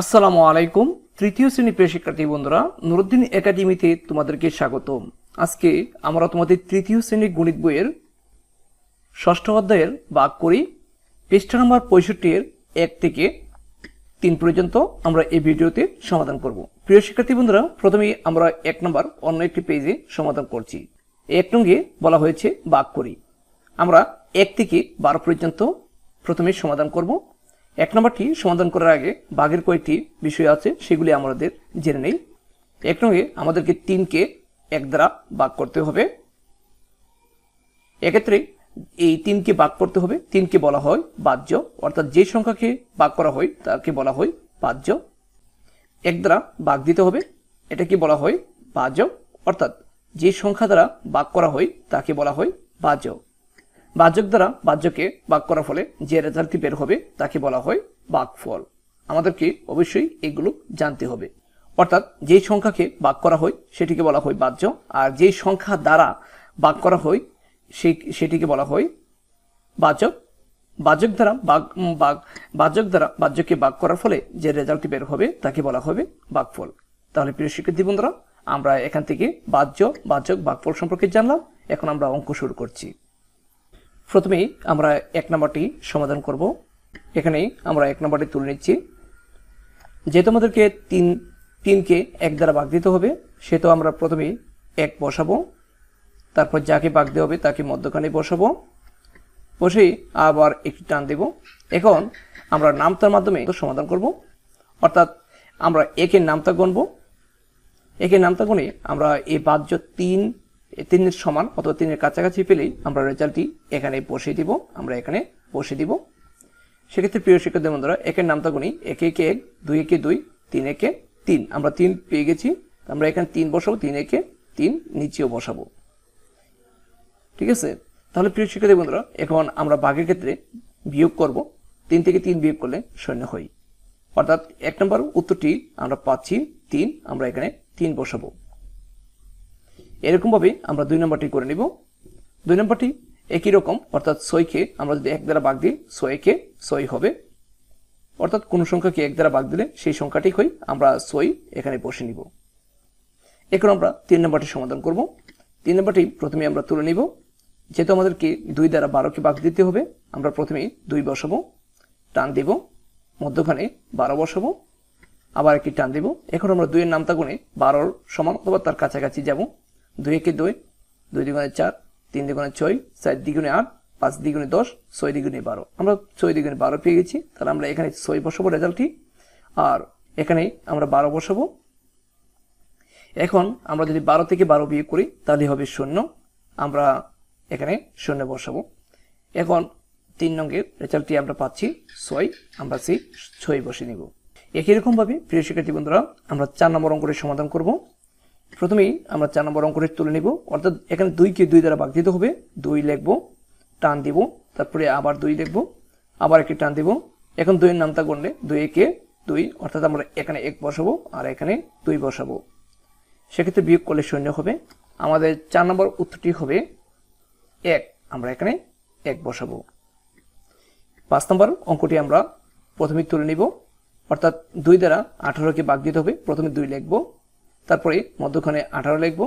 আসসালামু আলাইকুম। তৃতীয় শ্রেণি প্রিয় শিক্ষার্থী বন্ধুরা, নুরুদ্দিন একাডেমিতে তোমাদেরকে স্বাগতম। আজকে আমরা তোমাদের তৃতীয় শ্রেণির গণিত বইয়ের ষষ্ঠ অধ্যায়ের বাক করি। পৃষ্ঠা নম্বর পঁয়ষট্টি এর এক থেকে তিন পর্যন্ত আমরা এই ভিডিওতে সমাধান করব। প্রিয় শিক্ষার্থী বন্ধুরা, প্রথমেই আমরা এক নম্বর অন্য একটি পেজে সমাধান করছি। এক নঙ্গে বলা হয়েছে বাক করি। আমরা এক থেকে বারো পর্যন্ত প্রথমে সমাধান করব। এক নম্বরটি সমাধান করার আগে বাঘের কয়েকটি বিষয় আছে, সেগুলি আমাদের জেনে নেই। এক নঙ্গে আমাদেরকে তিনকে এক দ্বারা বাক করতে হবে। এক্ষেত্রে এই তিনকে বাক করতে হবে। তিনকে বলা হয় বাহ্য, অর্থাৎ যে সংখ্যাকে বাক করা হয় তাকে বলা হয় বাহ্য। এক দ্বারা বাক দিতে হবে, এটাকে বলা হয় বাহ্য, অর্থাৎ যে সংখ্যা দ্বারা বাক করা হয় তাকে বলা হয় বাহ্য। বাহ্যক দ্বারা বাহ্যকে বাক করার ফলে যে রেজাল্টটি বের হবে তাকে বলা হয় বাকফল। আমাদেরকে অবশ্যই এগুলো জানতে হবে। অর্থাৎ যেই সংখ্যাকে বাক করা হয় সেটিকে বলা হয় বাহ্য আর যেই সংখ্যা দ্বারা বাক করা হয় সেই সেটিকে বলা হয় বাচক। বাচক দ্বারা উম, বাক বাচক দ্বারা বাহ্যকে বাক করার ফলে যে রেজাল্টটি বের হবে তাকে বলা হবে বাকফল। তাহলে প্রিয় শিক্ষার্থী বন্ধুরা আমরা এখান থেকে বাহ্য বাচক বাকফল সম্পর্কে জানলাম। এখন আমরা অঙ্ক শুরু করছি। প্রথমেই আমরা এক নম্বরটি সমাধান করব। এখানেই আমরা এক নম্বরটি তুলে নিচ্ছি। যেহেতু আমাদেরকে তিন, তিনকে এক দ্বারা ভাগ দিতে হবে সেহেতু আমরা প্রথমেই এক বসাবো। তারপর যাকে ভাগ দেওয়া হবে তাকে মধ্যখানে বসাবো। বসেই আবার একটি টান দেব। এখন আমরা নামতার মাধ্যমে সমাধান করব। অর্থাৎ আমরা একের নামতা গণব একের নামতা গুণে আমরা এই বাহ্য তিন তিনের সমান অথবা তিনের কাছাকাছি পেলেই আমরা রেজাল্টটি এখানে বসিয়ে দিব, আমরা এখানে বসিয়ে দিব। সেক্ষেত্রে প্রিয় শিক্ষার্থী বন্ধুরা, একের নামতা গুণি একে একে, এক, দুই, একে, দুই, তিন, একে তিন। আমরা তিন পেয়ে গেছি আমরা এখানে তিন বসাবো, তিন একে, তিন, নিচেও বসাবো। ঠিক আছে? তাহলে প্রিয় শিক্ষার্থী বন্ধুরা, এখন আমরা বাঘের ক্ষেত্রে বিয়োগ করব। তিন থেকে তিন বিয়োগ করলে শূন্য হয়। অর্থাৎ এক নম্বর উত্তরটি আমরা পাচ্ছি, তিন। আমরা এখানে তিন বসাবো। এরকমভাবে আমরা দুই নম্বরটি করে নিব। দুই নম্বরটি একই রকম, অর্থাৎ ছয়কে আমরা যদি এক দ্বারা বাগ দিই ছয়কে ছয় হবে। অর্থাৎ কোন সংখ্যাকে এক দ্বারা বাগ দিলে সেই সংখ্যাটি হয় আমরা ছয় এখানে বসে নিব। এখন আমরা তিন নম্বরটি সমাধান করব। তিন নম্বরটি প্রথমে আমরা তুলে নিব। যেহেতু আমাদেরকে দুই দ্বারা বারোকে বাগ দিতে হবে, আমরা প্রথমে দুই বসাবো, টান দিব, মধ্যখানে বারো বসাবো, আবার একটি টান দিব। এখন আমরা দুইয়ের নামতা গুণে বারোর সমান অথবা তার কাছাকাছি যাব। দুই একে দুই দুই দ্বিগুণে চার, তিন দ্বিগুণে ছয়, চার দ্বিগুণে আট, পাঁচ দ্বিগুণে দশ, ছয় দ্বিগুণে বারো। আমরা ছয় দ্বিগুণে বারো পেয়ে গেছি, তাহলে আমরা এখানে ছয় বসাবো রেজাল্টটি। আর এখানে আমরা বারো বসাবো। এখন আমরা যদি বারো থেকে বারো বিয়োগ করি, তাহলে হবে শূন্য। আমরা এখানে শূন্য বসাবো। এখন তিন নঙ্গের রেজাল্টটি আমরা পাচ্ছি ছয়, আমরা সেই ছয় বসে নিব। একই রকমভাবে, প্রিয় শিক্ষার্থী বন্ধুরা, আমরা চার নম্বর অঙ্কের সমাধান করব। প্রথমেই আমরা চার নম্বর অঙ্কটি তুলে নিব। অর্থাৎ এখানে দুইকে দুই দ্বারা ভাগ দিতে হবে। দুই লিখব, টান দিব, তারপরে আবার দুই লিখব, আবার একটি টান দিব। এখন দুইয়ের নামটা করলে দুই একে দুই, অর্থাৎ আমরা এখানে এক বসাবো আর এখানে দুই বসাবো। সেক্ষেত্রে বিয়োগ করলে শূন্য হবে। আমাদের চার নম্বর উত্তরটি হবে এক, আমরা এখানে এক বসাবো। পাঁচ নম্বর অঙ্কটি আমরা প্রথমে তুলে নিব। অর্থাৎ দুই দ্বারা আঠারোকে বাগ দিতে হবে। প্রথমে দুই লিখব তারপরে মধ্যখানে আঠারো লিখব,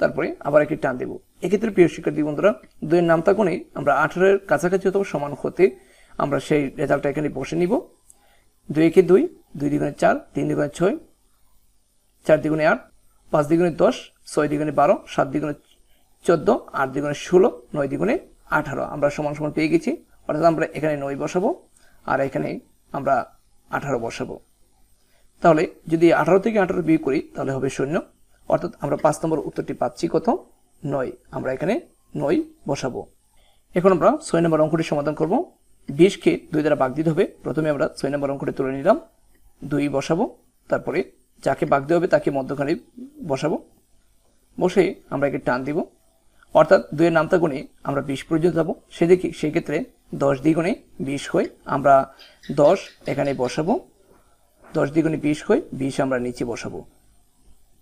তারপরে আবার একটি টান দেব। এক্ষেত্রে প্রিয় শিক্ষার্থী বন্ধুরা, দুইয়ের নামতা কোণে আমরা আঠারোর কাছাকাছি অথবা সমান হতে আমরা সেই রেজাল্টটা এখানে বসে নিব। দুই একে দুই দুই দ্বিগুণে চার, তিন দ্বিগুণে ছয়, চার দ্বিগুণে আট, পাঁচ দ্বিগুণে দশ, ছয় দ্বিগুণে বারো, সাত দ্বিগুণে চোদ্দ, আট দ্বিগুণে ষোলো, নয় দ্বিগুণে আঠারো। আমরা সমান সমান পেয়ে গেছি। অর্থাৎ আমরা এখানে নয় বসাবো, আর এখানে আমরা আঠারো বসাবো। তাহলে যদি আঠারো থেকে আঠারো বিয়োগ করি, তাহলে হবে শূন্য। অর্থাৎ আমরা পাঁচ নম্বর উত্তরটি পাচ্ছি কত? নয়। আমরা এখানে নয় বসাবো। এখন আমরা ছয় নম্বর অঙ্কটি সমাধান করব। বিশকে দুই দ্বারা বাগ দিতে হবে। প্রথমে আমরা ছয় নম্বর অঙ্কটি তুলে নিলাম। দুই বসাবো। তারপরে যাকে বাগ দেওয়া হবে, তাকে মধ্যখানে বসাবো। বসে আমরা একে টান দিব। অর্থাৎ দুইয়ের নামতা গুণে আমরা বিশ পর্যন্ত যাব। সেদিকে সেই ক্ষেত্রে দশ দ্বিগুণে বিশ হয় আমরা দশ এখানে বসাবো। দশ দ্বিগুণে বিশ হয় বিশ আমরা নিচে বসাবো।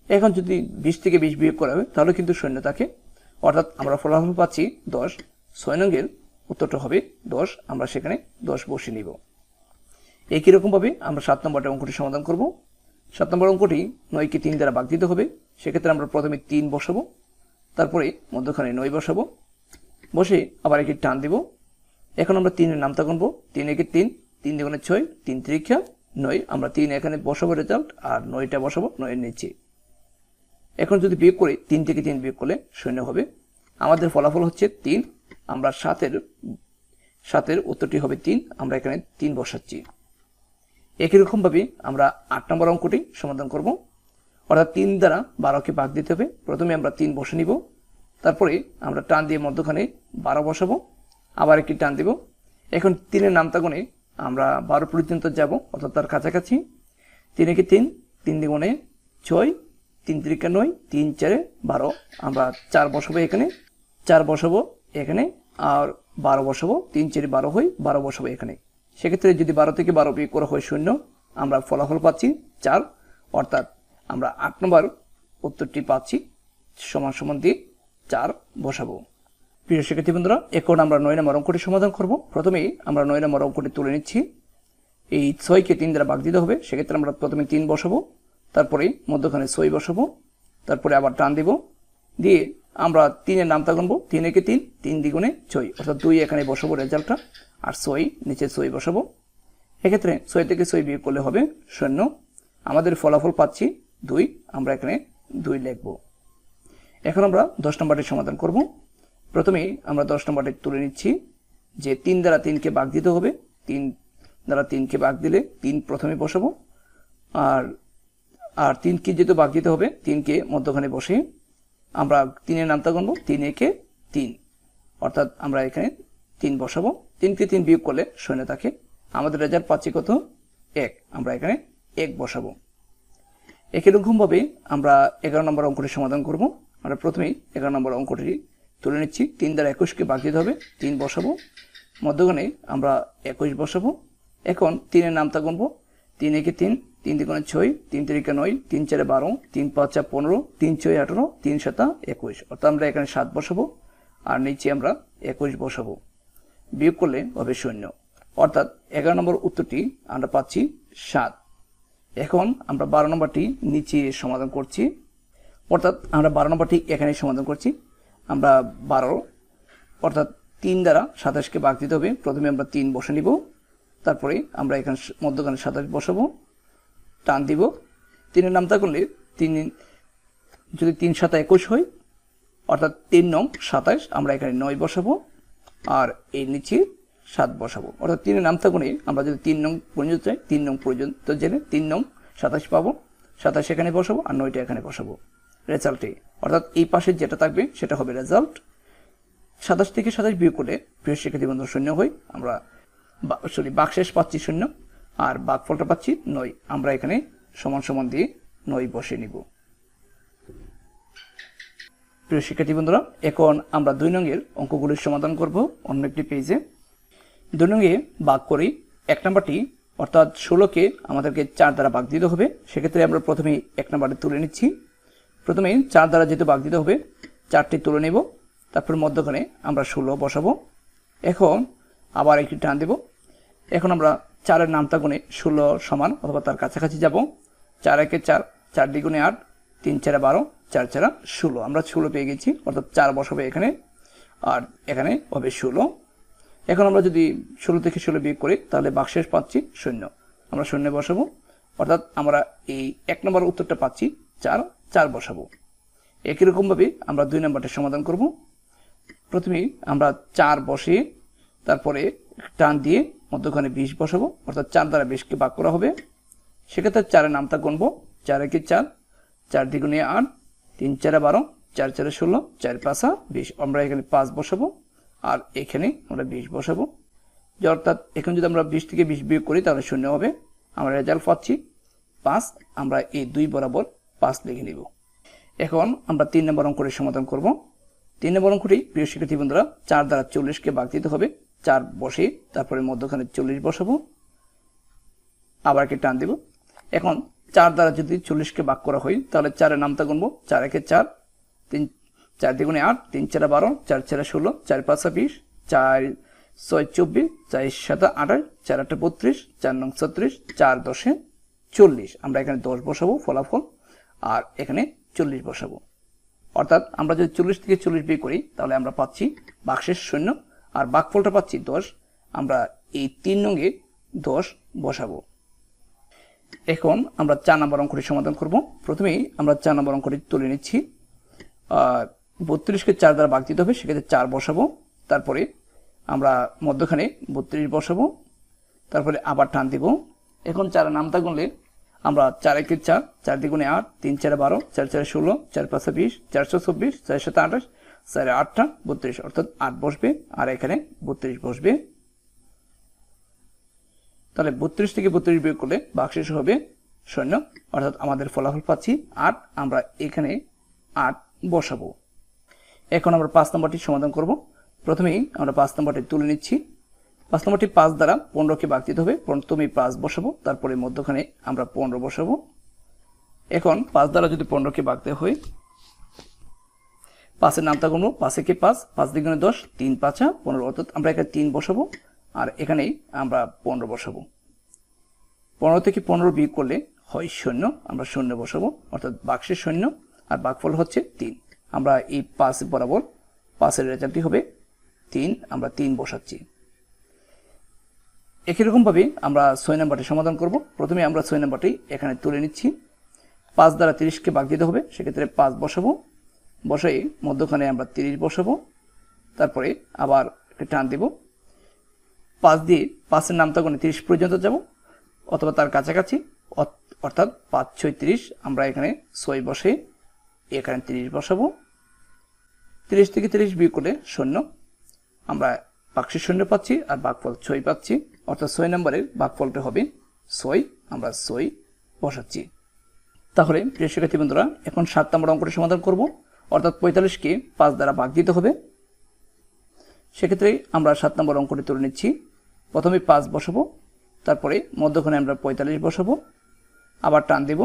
এখন যদি বিশ থেকে বিশ বিয়োগ করা হবে তাহলে কিন্তু শূন্য থাকে অর্থাৎ আমরা ফলাফল পাচ্ছি দশ, ছয় উত্তরটা হবে দশ, আমরা সেখানে দশ বসে নিব। একই রকমভাবে আমরা সাত নম্বরটা অঙ্কটি সমাধান করব। সাত নম্বর অঙ্কটি নয়কে তিন দ্বারা ভাগ দিতে হবে, সেক্ষেত্রে আমরা প্রথমে তিন বসাবো, তারপরে মধ্যখানে নয় বসাবো, বসে আবার একে টান দিব। এখন আমরা তিনের নামতা গুনবো, তিন একে তিন তিন দ্বিগুণে ছয়, তিন ত্রিক্ষা নয়, আমরা তিন এখানে বসাবো রেজাল্ট আর নয়টা বসাবো, নয়ের নিচে। এখন যদি বিয়োগ করি, তিন থেকে তিন বিয়োগ করলে শূন্য হবে। আমাদের ফলাফল হচ্ছে তিন, আমরা সাতের সাতের উত্তরটি হবে তিন, আমরা এখানে তিন বসাচ্ছি। একই রকমভাবে আমরা আট নম্বর অঙ্কটি সমাধান করব। অর্থাৎ তিন দ্বারা বারোকে ভাগ দিতে হবে। প্রথমে আমরা তিন বসে নিব। তারপরে আমরা টান দিয়ে মধ্যখানে বারো বসাবো। আবার একটি টান দিব। এখন তিনের নামতা গুণে আমরা বারো পর্যন্ত যাব, অর্থাৎ তার কাছাকাছি। তিন একে তিন তিন দ্বিগুণে ছয়, তিন তিরিকা নয়, তিন চারে বারো। আমরা চার বসাবো এখানে, চার বসাবো এখানে, আর বারো বসাবো, তিন চারে বারো হয়, বারো বসাবো এখানে। সেক্ষেত্রে যদি বারো থেকে বারো বিয়োগ করা হয় শূন্য, আমরা ফলাফল পাচ্ছি চার, অর্থাৎ আমরা আট নম্বর উত্তরটি পাচ্ছি, সমান সমান দিয়ে চার বসাবো। প্রিয় শিক্ষার্থী বন্ধুরা, এখন আমরা নয় নম্বর অঙ্কটি সমাধান করব। প্রথমেই আমরা নয় নম্বর অঙ্কটি তুলে নিচ্ছি। এই ছয়কে তিন দ্বারা ভাগ দিতে হবে, সেক্ষেত্রে আমরা প্রথমে তিন বসাবো, তারপরে মধ্যখানে ছয় বসাবো, তারপরে আবার টান দিব। দিয়ে আমরা তিনের নামতা গুনবো, তিন একে তিন তিন দ্বিগুণে ছয়, অর্থাৎ দুই এখানে বসাবো রেজাল্টটা, আর ছয় নিচে ছয় বসাবো। এক্ষেত্রে ছয় থেকে ছয় বিয়োগ করলে হবে শূন্য। আমাদের ফলাফল পাচ্ছি দুই, আমরা এখানে দুই লিখব। এখন আমরা দশ নম্বরটির সমাধান করব। প্রথমেই আমরা দশ নম্বরটি তুলে নিচ্ছি যে তিন দ্বারা তিনকে বাঘ দিতে হবে। তিন দ্বারা তিনকে বাঘ দিলে তিন প্রথমে বসাবো। আর আর তিনকে যেহেতু বাঘ দিতে হবে, তিনকে মধ্যখানে বসে আমরা তিনের নামটা গুনবো, তিন একে তিন। অর্থাৎ আমরা এখানে তিন বসাবো। তিনকে তিন বিয়োগ করলে শূন্য থাকে। আমাদের রেজাল্ট পাচ্ছি কত? এক। আমরা এখানে এক বসাবো। একই রকমভাবে আমরা এগারো নম্বর অঙ্কটি সমাধান করব। আমরা প্রথমেই এগারো নম্বর অঙ্কটি তুলে নিচ্ছি। তিন দ্বারা একুশকে বাগ দিতে হবে। তিন বসাবো। মধ্যখানে আমরা একুশ বসাবো। এখন তিনের নামটা গুনবো। তিন একে তিন তিন দ্বিগুণে ছয়, তিন তিরিকে নয়, তিন চারে বারো, তিন পাঁচা পনেরো, তিন ছয় আঠেরো, তিন সাতা একুশ। অর্থাৎ আমরা এখানে সাত বসাবো। আর নিচে আমরা একুশ বসাবো। বিয়োগ করলে হবে শূন্য। অর্থাৎ এগারো নম্বর উত্তরটি আমরা পাচ্ছি সাত। এখন আমরা বারো নম্বরটি নিচে সমাধান করছি। অর্থাৎ আমরা বারো নম্বরটি এখানে সমাধান করছি। আমরা বারো, অর্থাৎ তিন দ্বারা সাতাশকে বাগ দিতে হবে। প্রথমে আমরা তিন বসে নিব, তারপরে আমরা এখানে মধ্যখানে সাতাশ বসাবো, টান দিব। তিনের নামতা করলে তিন, যদি তিন সাতা একুশ হয়, অর্থাৎ তিন নং সাতাশ, আমরা এখানে নয় বসাবো, আর এর নিচে সাত বসাবো। অর্থাৎ তিনের নামতা গুণে আমরা যদি তিন নং পর্যন্ত চাই তিন নং পর্যন্ত জেনে তিন নং সাতাশ পাবো, সাতাশ এখানে বসাবো, আর নয়টা এখানে বসাবো। রেজাল্টে অর্থাৎ এই পাশে যেটা থাকবে, সেটা হবে রেজাল্ট সাতাশ থেকে সাতাশ বিয়োগ করে প্রিয় শিক্ষার্থী বন্ধু শূন্য হই, আমরা সরি বাকশেষ পাচ্ছি শূন্য, আর বাঘফলটা পাচ্ছি নয়। আমরা এখানে সমান সমান দিয়ে নয় বসে নিব। প্রিয় শিক্ষার্থী বন্ধুরা, এখন আমরা দুই নঙ্গের অঙ্কগুলির সমাধান করব অন্য একটি পেজে দুই নঙ্গে বাঘ করি এক নাম্বারটি, অর্থাৎ ষোলোকে আমাদেরকে চার দ্বারা বাঘ দিতে হবে। সেক্ষেত্রে আমরা প্রথমেই এক নাম্বারটি তুলে নিচ্ছি। প্রথমেই চার দ্বারা যেহেতু বাঘ দিতে হবে, চারটি তুলে নেব, তারপর মধ্যখানে আমরা ষোলো বসাবো। এখন আবার একটি টান দেব। এখন আমরা চারের নামতা গুণে ষোলো সমান অথবা তার কাছাকাছি যাব। চার একে চার চার দ্বিগুণে আট, তিন চারে বারো, চার চারা ষোলো। আমরা ষোলো পেয়ে গেছি, অর্থাৎ চার বসাবে এখানে, আর এখানে হবে ষোলো। এখন আমরা যদি ষোলো থেকে ষোলো বিয়োগ করি, তাহলে বাক্সেস পাচ্ছি শূন্য। আমরা শূন্য বসাবো। অর্থাৎ আমরা এই এক নম্বর উত্তরটা পাচ্ছি, চার চার বসাবো। একই রকমভাবে আমরা দুই নম্বরটা সমাধান করব। প্রথমে আমরা চার বসিয়ে তারপরে টান দিয়ে মধ্যখানে বিশ বসাবো, অর্থাৎ চার দ্বারা বিশকে ভাগ করা হবে। সেক্ষেত্রে চারের নামটা গুনবো, চার একে চার? চার দ্বিগুণে আট, তিন চারে বারো, চার চারে ষোলো, চার পাঁচা বিশ। আমরা এখানে পাঁচ বসাবো, আর এখানে আমরা বিশ বসাবো। অর্থাৎ এখন যদি আমরা বিশ থেকে বিশ বিয়োগ করি তাহলে শূন্য হবে। আমরা রেজাল্ট পাচ্ছি। পাঁচ, আমরা এই দুই বরাবর পাঁচ লিখে নিব। এখন আমরা তিন নম্বর অঙ্কের সমাধান করব। তিন নম্বর অঙ্কটি, প্রিয় শিক্ষার্থী বন্ধুরা, চার দ্বারা চল্লিশকে বাগ দিতে হবে। চার বসে, তারপরে মধ্যখানে চল্লিশ বসাবো। আবার একে টান দেব। এখন চার দ্বারা যদি চল্লিশকে বাক করা হয়, তাহলে চারের নামটা গুনবো। চার একে চার, তিন, চার দ্বিগুণে আট, তিন চারে বারো, চার চারে ষোলো, চার পাঁচা বিশ, চার ছয় চব্বিশ, চার সাত আঠাশ, চার আটটা বত্রিশ, চার নং ছত্রিশ, চার দশে চল্লিশ। আমরা এখানে দশ বসাবো, ফলাফল। আর এখানে চল্লিশ বসাবো। অর্থাৎ আমরা যদি চল্লিশ থেকে চল্লিশ বিয়ে করি, তাহলে আমরা পাচ্ছি বাক্সের শূন্য। আর বাকফলটা পাচ্ছি দশ। আমরা এই তিন নঙ্গে দশ বসাবো। এখন আমরা চার নম্বর অঙ্কটি সমাধান করব। প্রথমেই আমরা চার নম্বর অঙ্কটি তুলে নিচ্ছি। বত্রিশকে চার দ্বারা বাগ দিতে হবে, সেক্ষেত্রে চার বসাবো। তারপরে আমরা মধ্যখানে বত্রিশ বসাবো। তারপরে আবার টান দিব। এখন চার নামতা গুনলে আমরা চার একে চার চার দ্বিগুণে আট, তিন চারে বারো, চার চারে ষোলো, চার পাঁচে বিশ চারশো চব্বিশ, চার আঠাশ, চারে আটটা, বত্রিশ, অর্থাৎ আট বসবে, আর এখানে বত্রিশ বসবে। তাহলে বত্রিশ থেকে বত্রিশ বিয়োগ করলে বাক্সেস হবে শূন্য, অর্থাৎ আমাদের ফলাফল পাচ্ছি আট, আমরা এখানে আট বসাবো। এখন আমরা পাঁচ নম্বরটি সমাধান করব। প্রথমেই আমরা পাঁচ নম্বরটি তুলে নিচ্ছি। পাঁচ নম্বরটি পাঁচ দ্বারা পনেরোকে বাগ দিতে হবে। প্রথমে পাঁচ বসাবো, তারপরে মধ্যখানে আমরা পনেরো বসাবো। এখন পাঁচ দ্বারা যদি পনেরোকে বাগ দেওয়া হয়, পাঁচের নামটা গুনবো পাঁচে কে পাঁচ পাঁচ দ্বিগুণে দশ, তিন পাঁচা, পনেরো, অর্থাৎ আমরা এখানে তিন বসাবো, আর এখানেই আমরা পনেরো বসাবো। পনেরো থেকে পনেরো বিয়োগ করলে হয় শূন্য, আমরা শূন্য বসাবো, অর্থাৎ বাক্সের শূন্য, আর বাকফল হচ্ছে তিন। আমরা এই পাঁচ বরাবর পাঁচের রেজাল্টটি হবে তিন, আমরা তিন বসাচ্ছি। একই রকমভাবে আমরা ছয় নাম্বারটি সমাধান করব। প্রথমে আমরা ছয় নাম্বারটি এখানে তুলে নিচ্ছি। পাঁচ দ্বারা তিরিশকে বাগ দিতে হবে, সেক্ষেত্রে পাঁচ বসাবো। বসাই মধ্যখানে আমরা তিরিশ বসাবো। তারপরে আবার একটা টান দিব। পাঁচ দিয়ে পাঁচের নামটা গুণে তিরিশ পর্যন্ত যাব, অথবা তার কাছাকাছি। অর্থাৎ পাঁচ, ছয়, তিরিশ, আমরা এখানে ছয় বসে এখানে তিরিশ বসাবো। তিরিশ থেকে তিরিশ বিয়োগ করলে শূন্য। আমরা বাক্সের শূন্য পাচ্ছি আর বাঘফল ছয় পাচ্ছি। অর্থাৎ ছয় নম্বরের বাঘফলটা হবে ছয়, আমরা ছয় বসাচ্ছি। তাহলে প্রিয় শিক্ষার্থী বন্ধুরা, এখন সাত নম্বর অঙ্কটি সমাধান করব। অর্থাৎ পঁয়তাল্লিশকে পাঁচ দ্বারা ভাগ দিতে হবে। সেক্ষেত্রে আমরা সাত নম্বর অঙ্কটি তুলে নিচ্ছি। প্রথমে পাঁচ বসাবো, তারপরে মধ্যখানে আমরা পঁয়তাল্লিশ বসাবো, আবার টান দেব।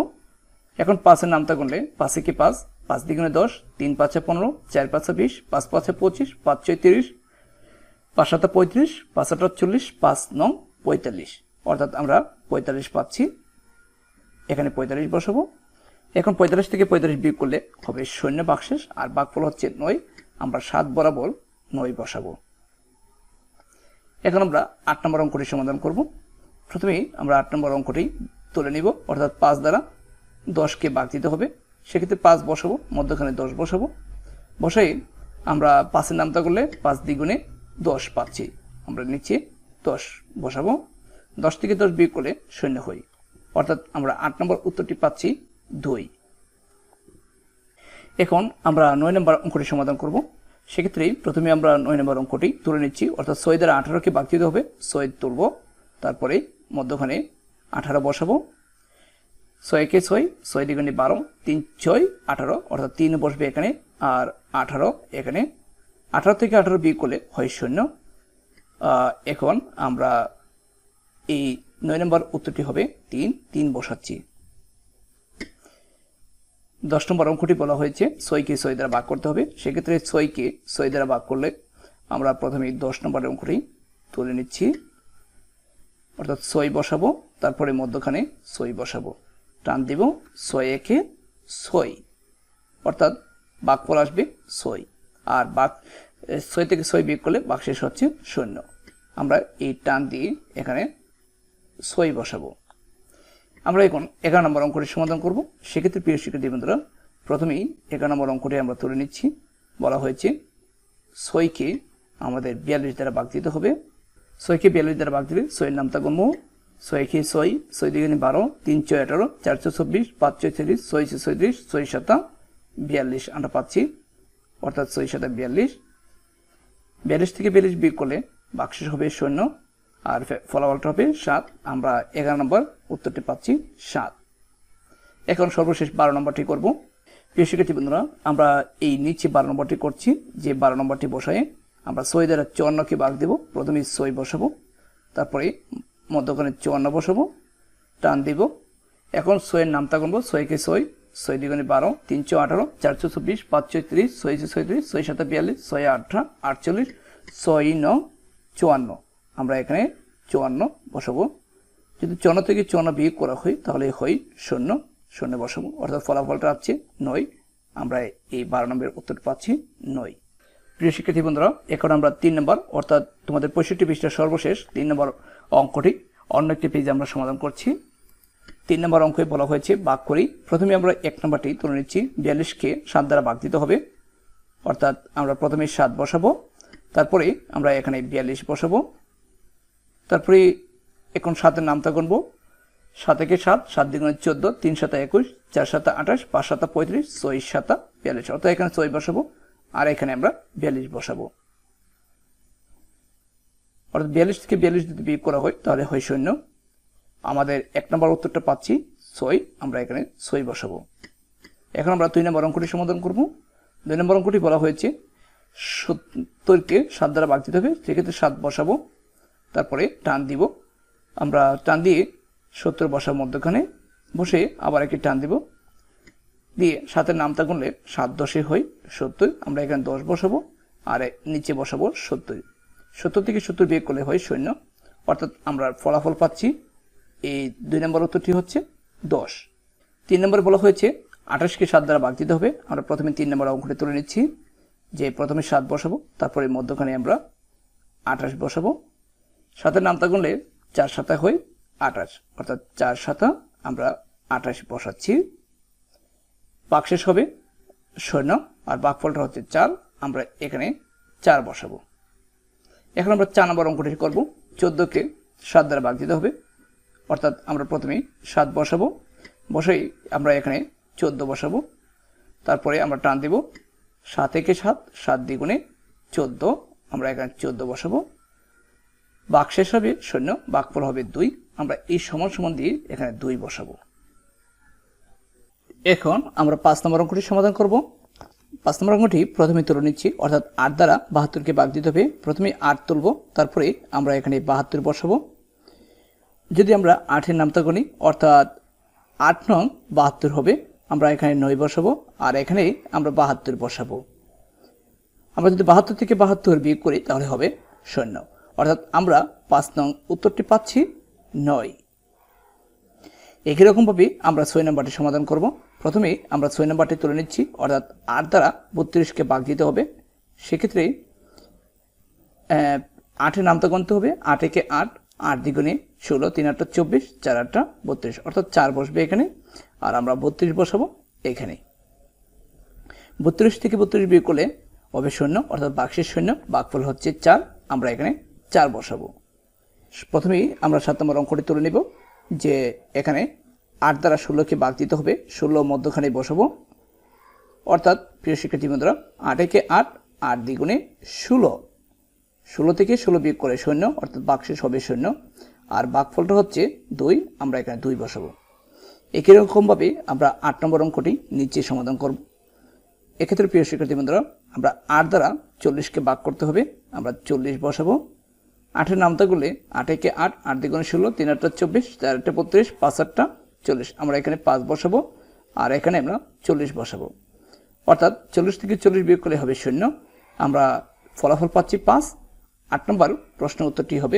এখন পাঁচের নামটা গুনলে পাঁচে কি পাঁচ? পাঁচ দ্বিগুণে দশ, তিন পাঁচে পনেরো, চার পাঁচে বিশ, পাঁচ পাঁচে পঁচিশ, পাঁচ ছয় তিরিশ পাঁচ সাথে পঁয়ত্রিশ পাঁচ চল্লিশ, পাঁচ নং পঁয়তাল্লিশ। অর্থাৎ আমরা পঁয়তাল্লিশ পাচ্ছি। এখানে পঁয়তাল্লিশ বসাবো। এখন পঁয়তাল্লিশ থেকে পঁয়তাল্লিশ বিয়োগ করলে হবে শূন্য বাক্সেস আর বাঘফল হচ্ছে নয়। আমরা সাত বরাবর নয় বসাবো। এখন আমরা আট নম্বর অঙ্কটি সমাধান করব। প্রথমেই আমরা আট নম্বর অঙ্কটি তুলে নিব। অর্থাৎ পাঁচ দ্বারা দশকে বাগ দিতে হবে। সেক্ষেত্রে পাঁচ বসাবো, মধ্যখানে দশ বসাবো। বসাই আমরা পাঁচের নামটা করলে পাঁচ দ্বিগুণে দশ পাচ্ছি। আমরা নিচে দশ বসাবো। দশ থেকে দশ বিয়োগ করলে শূন্য হই। অর্থাৎ আমরা আট নম্বর উত্তরটি পাচ্ছি দুই। এখন আমরা নয় নম্বর অঙ্কটি সমাধান করব। সেক্ষেত্রে প্রথমে আমরা নয় নম্বর অঙ্কটি তুলে নিচ্ছি। অর্থাৎ ছয় দ্বারা আঠারোকে বাগ দিতে হবে ছয় তুলব। তারপরে মধ্যখানে আঠারো বসাবো। ছয়কে ছয় ছয় দ্বিগুণে বারো, তিন ছয় আঠারো, অর্থাৎ তিন বসবে এখানে, আর আঠারো এখানে আঠারো থেকে আঠারো বিয়োগ করলে হয় শূন্য। এখন আমরা এই নয় নম্বর উত্তরটি হবে তিন তিন বসাচ্ছি। দশ নম্বর অঙ্কটি বলা হয়েছে, ছয়কে ছয় দ্বারা ভাগ করতে হবে। সেক্ষেত্রে ছয়কে ছয় দ্বারা ভাগ করলে আমরা প্রথমে দশ নম্বরের অঙ্কটি তুলে নিচ্ছি। অর্থাৎ ছয় বসাবো, তারপরে মধ্যখানে ছয় বসাবো। টান দিব, ছয় একে ছয়। অর্থাৎ বাঘফল আসবে ছয়। আর বাঘ ছয় থেকে ছয় বিয়োগ করলে শেষ হচ্ছে শূন্য। আমরা এই টান দিয়ে এখানে ছয় বসাবো। আমরা এখন এগারো নম্বর অঙ্কটি সমাধান করব। সেক্ষেত্রে প্রিয় শিক্ষার্থী বন্ধুরা, প্রথমেই এগারো নম্বর অঙ্কটি আমরা তুলে নিচ্ছি। বলা হয়েছে, ছয়কে আমাদের বিয়াল্লিশ দ্বারা বাগ দিতে হবে। ছয়কে বিয়াল্লিশ দ্বারা বাগ দিলে ছয়ের নামটা গণ্য ছয় খেয়ে ছয় ছয় দিকে বারো, তিন ছয় আঠারো চারশো চব্বিশ পাঁচ ছয় তিরিশ ছয়শো ছয়ত্রিশ ছয় সাতা, বিয়াল্লিশ আমরা পাচ্ছি। অর্থাৎ ছয় সাতা বিয়াল্লিশ। বিয়াল্লিশ থেকে বিয়াল্লিশ বিয়োগ করলে বাক্সেস হবে শূন্য, আর ফলাফলটা হবে সাত। আমরা এগারো নম্বর উত্তরটি পাচ্ছি সাত। এখন সর্বশেষ বারো নম্বরটি করব। প্রিয় শিক্ষার্থী বন্ধুরা, আমরা এই নিচে বারো নম্বরটি করছি। যে বারো নম্বরটি বসায় আমরা ছয় দ্বারা চুয়ান্নকে বাঘ দেব। প্রথমে ছয় বসাবো, তারপরে মধ্যখানে চুয়ান্ন বসাবো, টান দিব। এখন ছয়ের নামটা গুনবো, ছয়কে ছয় ছয় দ্বিগুণে বারো, তিনশো আঠারো, চারশো চব্বিশ, পাঁচশো তিরিশ ছয়শো ছয়ত্রিশ ছয় সাত বিয়াল্লিশ ছয় আঠা আটচল্লিশ, ছয় ন, চুয়ান্ন। আমরা এখানে চুয়ান্ন বসাবো। যদি চুয়ান্ন থেকে চুয়ান্ন বিয়োগ করা হয়, তাহলে হয় শূন্য শূন্য বসাবো। অর্থাৎ ফলাফলটা আসছে নয়। আমরা এই বারো নম্বরের উত্তর পাচ্ছি নয়। প্রিয় শিক্ষার্থী বন্ধুরা, এখন আমরা তিন নম্বর, অর্থাৎ তোমাদের পঁয়ষট্টি পৃষ্ঠার সর্বশেষ তিন নম্বর অঙ্কটি, অন্য একটি পেজে আমরা সমাধান করছি। তিন নম্বর অঙ্কে বলা হয়েছে বাক করি। প্রথমে আমরা এক নম্বরটি তুলে নিচ্ছি বিয়াল্লিশকে সাত দ্বারা বাঘ দিতে হবে। অর্থাৎ আমরা প্রথমে সাত বসাবো, তারপরে আমরা এখানে বিয়াল্লিশ বসাবো। তারপরে এখন সাতের নামটা গুনবো। সাত একে সাত সাত দ্বিগুণে চোদ্দ, তিন সাতা একুশ, চার সাতা আঠাশ, পাঁচ সাতা পঁয়ত্রিশ, ছয় সাতা বিয়াল্লিশ। অর্থাৎ এখানে ছয় বসাবো, আর এখানে আমরা বিয়াল্লিশ বসাবো। অর্থাৎ বিয়াল্লিশ থেকে বিয়াল্লিশ যদি বিয়োগ করা হয়, তাহলে হয় শূন্য। আমাদের এক নম্বর উত্তরটা পাচ্ছি ছয় আমরা এখানে ছয় বসাবো। এখন আমরা দুই নম্বর অঙ্কটি সমাধান করব। দুই নম্বর অঙ্কটি বলা হয়েছে, সত্তরকে সাত দ্বারা বাগ দিতে হবে, সেক্ষেত্রে সাত বসাবো, তারপরে টান দিব। আমরা টান দিয়ে সত্তর বসার মধ্যখানে বসে আবার একটি টান দিব। দিয়ে সাতের নামটা গুনলে সাত দশে হয় সত্তর, আমরা এখানে দশ বসাবো, আর নিচে বসাবো সত্তর। সত্তর থেকে সত্তর বিয়োগ করলে হয় শূন্য, অর্থাৎ আমরা ফলাফল পাচ্ছি এই দুই নম্বর উত্তরটি হচ্ছে দশ। তিন নম্বরে বলা হয়েছে, আঠাশকে সাত দ্বারা ভাগ দিতে হবে। আমরা প্রথমে তিন নম্বর অঙ্কটি তুলে নিচ্ছি, যে প্রথমে সাত বসাবো, তারপরে মধ্যখানে আমরা আঠাশ বসাবো। সাতের নামটা গুনলে চার সাতা হয় আঠাশ, অর্থাৎ চার সাতা আমরা আঠাশ বসাচ্ছি। বাক্সেস হবে শূন্য, আর বাঘফলটা হচ্ছে চার, আমরা এখানে চার বসাবো। এখন আমরা চার নম্বর অঙ্কটি করব, চোদ্দোকে সাত দ্বারা ভাগ দিতে হবে। অর্থাৎ আমরা প্রথমে সাত বসাবো, বসেই আমরা এখানে চোদ্দ বসাবো। তারপরে আমরা টান দিব সাত একে সাত সাত দ্বিগুণে চোদ্দ, আমরা এখানে চোদ্দ বসাবো। বাক শেষ হবে শূন্য, বাকফল হবে দুই, আমরা এই সমান সমান দিয়ে এখানে দুই বসাবো। এখন আমরা পাঁচ নম্বর অঙ্কটি সমাধান করব। পাঁচ নম্বর অঙ্কটি প্রথমে তুলে নিচ্ছি, অর্থাৎ আট দ্বারা বাহাত্তরকে বাগ দিতে হবে। প্রথমে আট তুলব, তারপরে আমরা এখানে বাহাত্তর বসাবো। যদি আমরা আটের নামটা গুনি অর্থাৎ আট নং বাহাত্তর হবে আমরা এখানে নয় বসাবো আর এখানে আমরা বাহাত্তর বসাবো। আমরা যদি বাহাত্তর থেকে বাহাত্তর বিয়োগ করি তাহলে হবে শূন্য। অর্থাৎ আমরা পাঁচ নং উত্তরটি পাচ্ছি নয়। একই রকমভাবে আমরা ছয় নম্বরটি সমাধান করব। প্রথমে আমরা ছয় নম্বরটি তুলে নিচ্ছি অর্থাৎ আট দ্বারা বত্রিশকে বাগ দিতে হবে। সেক্ষেত্রে আহ, আটের নামটা গুনতে হবে আট একে আট আট দ্বিগুণে ষোলো, তিন আটটা, চব্বিশ, চার আটটা, বত্রিশ। অর্থাৎ চার বসবে এখানে, আর আমরা বত্রিশ বসাবো এখানে বত্রিশ থেকে বত্রিশ বিয়োগ করলে হবে শূন্য, অর্থাৎ বাক্সের শূন্য বাঘফল হচ্ছে চার, আমরা এখানে চার বসাবো। প্রথমেই আমরা সাত নম্বর অঙ্কটি তুলে নেব, যে এখানে আট দ্বারা ষোলোকে বাগ দিতে হবে, ষোলো মধ্যখানে বসাবো। অর্থাৎ প্রিয় শিক্ষার্থী বন্ধুরা, আট একে আট আট দ্বিগুণে ষোলো। ষোলো থেকে ষোলো বিয়োগ করে শূন্য, অর্থাৎ বাক্সে সবে শূন্য। আর বাঘফলটা হচ্ছে দুই, আমরা এখানে দুই বসাবো। একই রকমভাবে আমরা আট নম্বর অঙ্কটি নিচে সমাধান করব। এক্ষেত্রে প্রিয় শিক্ষার্থী বন্ধুরা, আমরা আট দ্বারা চল্লিশকে বাক করতে হবে, আমরা চল্লিশ বসাবো। আটের নামতা আট একে আট আট দ্বিগুণে ষোলো, তিন আটটা চব্বিশ, চার আটটা বত্রিশ, পাঁচ আটটা চল্লিশ। আমরা এখানে পাঁচ বসাবো, আর এখানে আমরা চল্লিশ বসাবো। অর্থাৎ চল্লিশ থেকে চল্লিশ বিয়োগ করলে হবে শূন্য। আমরা ফলাফল পাচ্ছি পাঁচ। আট নম্বর প্রশ্ন উত্তরটি হবে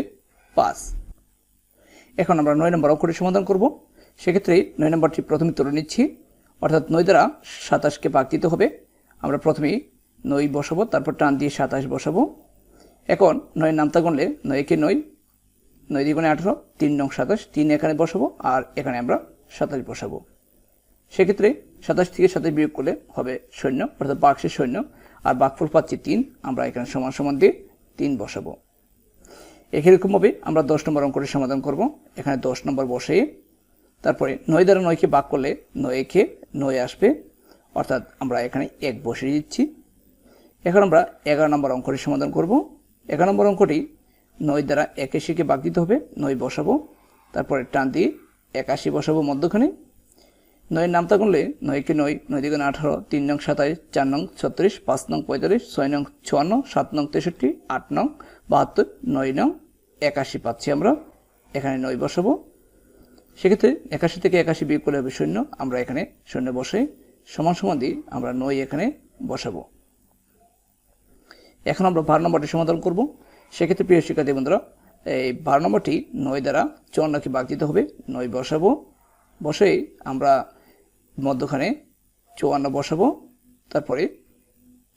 পাঁচ। এখন আমরা নয় নম্বর অঙ্কটি সমাধান করব। সেক্ষেত্রে নয় নম্বরটি প্রথমে তুলে নিচ্ছি। অর্থাৎ নয় দ্বারা সাতাশকে বাগ দিতে হবে। আমরা প্রথমেই নয় বসাবো, তারপর টান দিয়ে সাতাশ বসাবো। এখন নয় নামতা গুনলে নয়কে নয় নয় দ্বিগুণে আঠেরো, তিন নং সাতাশ, তিন এখানে বসাবো আর এখানে আমরা সাতাশ বসাবো। সেক্ষেত্রে সাতাশ থেকে সাতাশ বিয়োগ করলে হবে শূন্য, অর্থাৎ বাক্সের শূন্য, আর বাঘফল পাচ্ছি তিন, আমরা এখানে সমান সমান দিয়ে তিন বসাবো। একই রকমভাবে আমরা দশ নম্বর অঙ্কটি সমাধান করব। এখানে দশ নম্বর বসে। তারপরে নয় দ্বারা নয়কে বাক করলে নয় একে নয় আসবে। অর্থাৎ আমরা এখানে এক বসিয়ে দিচ্ছি। এখন আমরা এগারো নম্বর অঙ্কটি সমাধান করব। এগারো নম্বর অঙ্কটি নয় দ্বারা একাশিকে বাক দিতে হবে, নয় বসাবো। তারপরে টান দিয়ে একাশি বসাবো মধ্যখানে। নয়ের নামতা করলে নয়কে নয় নয় দিগুণ আঠারো, তিন নং সাতাশ, চার নং ছত্রিশ, পাঁচ নং পঁয়তাল্লিশ, ছয় নং চুয়ান্ন সাত নং তেষট্টি, আট নং বাহাত্তর, নয় নং একাশি পাচ্ছি আমরা। এখানে নয় বসাবো। সেক্ষেত্রে একাশি থেকে একাশি বিয়োগ করলে হবে শূন্য। আমরা এখানে শূন্য বসে সমান সমান দিয়ে আমরা নয় এখানে বসাবো। এখন আমরা বারো নম্বরটি সমাধান করব। সেক্ষেত্রে প্রিয় শিক্ষার্থী বন্ধুরা, এই বারো নম্বরটি নয় দ্বারা চুয়ান্নকে বাগ দিতে হবে। নয় বসাবো। বসে আমরা মধ্যখানে চুয়ান্ন বসাবো। তারপরে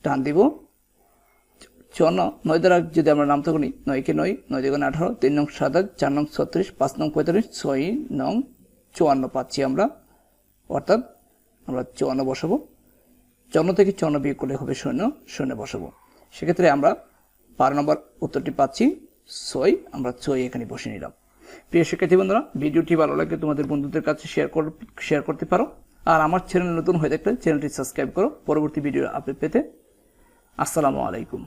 টান দিব। চুয়ান্ন, নয় দ্বারা যদি আমরা নামতে করি নয়কে নয় নয় দুগুণ আঠারো, তিন নং সাতাশ, চার নং ছত্রিশ, পাঁচ নং পঁয়তাল্লিশ, ছয় নং চুয়ান্ন পাচ্ছি আমরা। অর্থাৎ আমরা চুয়ান্ন বসাবো। চুয়ান্ন থেকে চুয়ান্ন বিয়োগ করলে হবে শূন্য শূন্য বসাবো। সেক্ষেত্রে আমরা বারো নম্বর উত্তরটি পাচ্ছি, ছয়, আমরা ছয় এখানে বসে নিলাম। প্রিয় শিক্ষার্থী বন্ধুরা, ভিডিওটি ভালো লাগে তোমাদের বন্ধুদের কাছে শেয়ার কর, শেয়ার করতে পারো। আর আমার চ্যানেল নতুন হয়ে থাকলে চ্যানেলটি সাবস্ক্রাইব করো। পরবর্তী ভিডিও আপডেট পেতে আসসালামু আলাইকুম।